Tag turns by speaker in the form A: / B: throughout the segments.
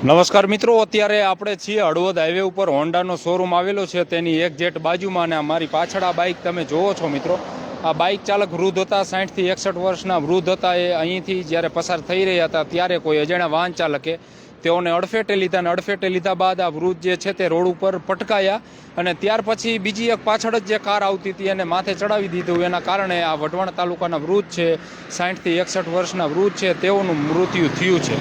A: નમસ્કાર મિત્રો, અત્યારે આપણે છીએ હળવદ હાઈવે ઉપર. હોન્ડાનો શોરૂમ આવેલો છે, તેની એક જેટ બાજુમાં અને અમારી પાછળ આ બાઇક તમે જોવો છો મિત્રો. આ બાઇક ચાલક વૃદ્ધ હતા સાઠથી એકસઠ વર્ષના વૃદ્ધ હતા. એ અહીંથી જ્યારે પસાર થઈ રહ્યા હતા, ત્યારે કોઈ અજાણ્યા વાહન ચાલકે તેઓને અડફેટે લીધા અને અડફેટે લીધા બાદ આ વૃદ્ધ જે છે તે રોડ ઉપર પટકાયા અને ત્યાર પછી બીજી એક પાછળ જ જે કાર આવતી હતી એને માથે ચડાવી દીધું. એના કારણે આ વઢવાણ તાલુકાના વૃદ્ધ છે સાઠથી એકસઠ વર્ષના વૃદ્ધ છે, તેઓનું મૃત્યુ થયું છે.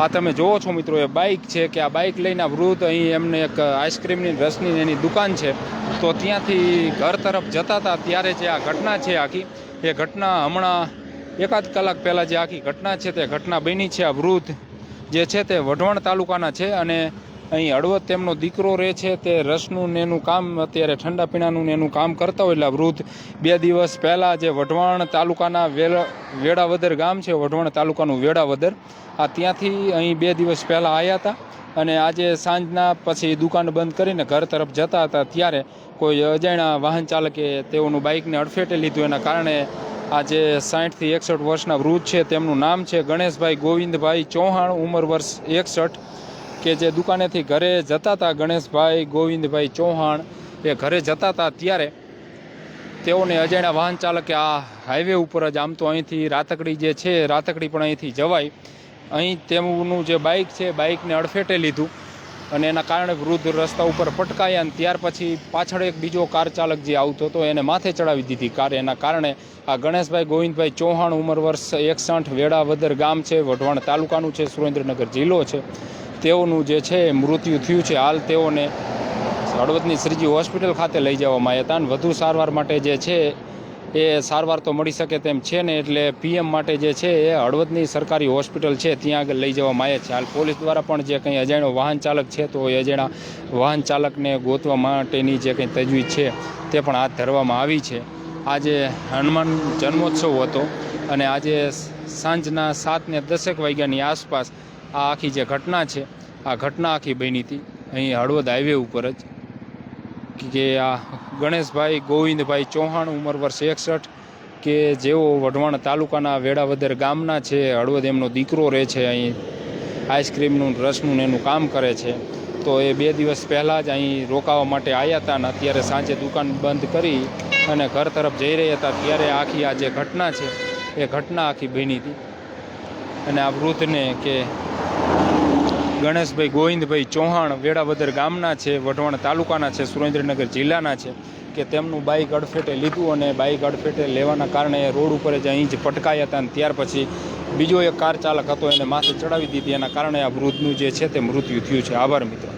A: આ તમે જોવો છો મિત્રો, એ બાઇક છે કે આ બાઇક લઈને વૃદ્ધ અહીં એમને એક આઈસ્ક્રીમની રસની એની દુકાન છે. તો ત્યાંથી ઘર તરફ જતા હતા. ત્યારે જે આ ઘટના છે આખી, એ ઘટના હમણાં એકાદ કલાક પહેલાં જે આખી ઘટના છે તે ઘટના બની છે. આ વૃદ્ધ જે છે તે વઢવાણ તાલુકાના છે અને અહીં હળવદ તેમનો દીકરો રહે છે. તે રસનું ને એનું કામ અત્યારે ઠંડા પીણાનું ને એનું કામ કરતા હોય એટલે વૃદ્ધ બે દિવસ પહેલાં જે વઢવાણ તાલુકાના વેલા, વેડાવદર ગામ છે, વઢવાણ તાલુકાનું વેડાવદર, આ ત્યાંથી અહીં બે દિવસ પહેલાં આવ્યા હતા અને આજે સાંજના પછી દુકાન બંધ કરીને ઘર તરફ જતા હતા. ત્યારે કોઈ અજાણ્યા વાહન ચાલકે તેઓનું બાઇકને અડફેટે લીધું. એના કારણે આજે સાઠથી એકસઠ વર્ષના વૃદ્ધ છે, તેમનું નામ છે ગણેશભાઈ ગોવિંદભાઈ ચૌહાણ, ઉંમર વર્ષ એકસઠ. કે જે દુકાનેથી ઘરે જતા હતા ગણેશભાઈ ગોવિંદભાઈ ચૌહાણ, એ ઘરે જતા હતા ત્યારે તેઓને અજાણ્યા વાહન ચાલકે આ હાઈવે ઉપર જ આમ તો અહીંથી રાતકડી જે છે, રાતકડી પણ અહીંથી જવાય. અહીં તેમનું જે બાઇક છે બાઇકને અડફેટે લીધું. અને એના કારણે વૃદ્ધ રસ્તા ઉપર પટકાયા અને ત્યાર પછી પાછળ એક બીજો કાર ચાલક જે આવતો હતો એને માથે ચડાવી દીધી કાર. એના કારણે આ ગણેશભાઈ ગોવિંદભાઈ ચૌહાણ ઉંમર વર્ષ એકસઠ વેડાવદર ગામ છે, વઢવાણ તાલુકાનું છે, સુરેન્દ્રનગર જિલ્લો છે. તેઓનું જે છે મૃત્યુ થયું છે. હાલ તેઓને હળવદની શ્રીજી હોસ્પિટલ ખાતે લઈ જવામાં આવ્યા હતા અને વધુ સારવાર માટે જે છે એ સારવાર તો મળી શકે તેમ છે ને, એટલે પીએમ માટે જે છે એ હળવદની સરકારી હોસ્પિટલ છે, ત્યાં આગળ લઈ જવામાં આવ્યા છે. હાલ પોલીસ દ્વારા પણ જે કંઈ અજાણ્યો વાહન ચાલક છે, તો એ વાહન ચાલકને ગોતવા માટેની જે કંઈ તજવીજ છે, તે પણ હાથ ધરવામાં આવી છે. આજે હનુમાન જન્મોત્સવ હતો અને આજે સાંજના સાતને દસેક વાગ્યાની આસપાસ આ આખી જે ઘટના છે, આ ઘટના આખી બની હતી. અહીં હળવદ હાઈવે ઉપર જ. કે આ ગણેશભાઈ ગોવિંદભાઈ ચૌહાણ ઉંમર વર્ષ એકસઠ, કે જેઓ વઢવાણ તાલુકાના વેડાવદર ગામના છે, હળવદ એમનો દીકરો રહે છે અહીં, આઈસ્ક્રીમનું રસનું એનું કામ કરે છે. તો એ બે દિવસ પહેલાં જ અહીં રોકાવા માટે આવ્યા હતા અને અત્યારે સાંજે દુકાન બંધ કરી અને ઘર તરફ જઈ રહ્યા હતા. ત્યારે આખી આ જે ઘટના છે, એ ઘટના આખી બની હતી. અને આ વૃદ્ધને કે ગણેશભાઈ ગોવિંદભાઈ ચૌહાણ વેડાવદર ગામના છે, વઢવાણ તાલુકાના છે, સુરેન્દ્રનગર જિલ્લાના છે કે તેમનું બાઇક અડફેટે લીધું અને બાઇક અડફેટે લેવાના કારણે રોડ ઉપર જ અહીં જ પટકાયા હતા અને ત્યાર પછી બીજો એક કાર ચાલક હતો, એને માથે ચડાવી દીધી. એના કારણે આ વૃદ્ધનું જે છે તે મૃત્યુ થયું છે. આભાર મિત્રો.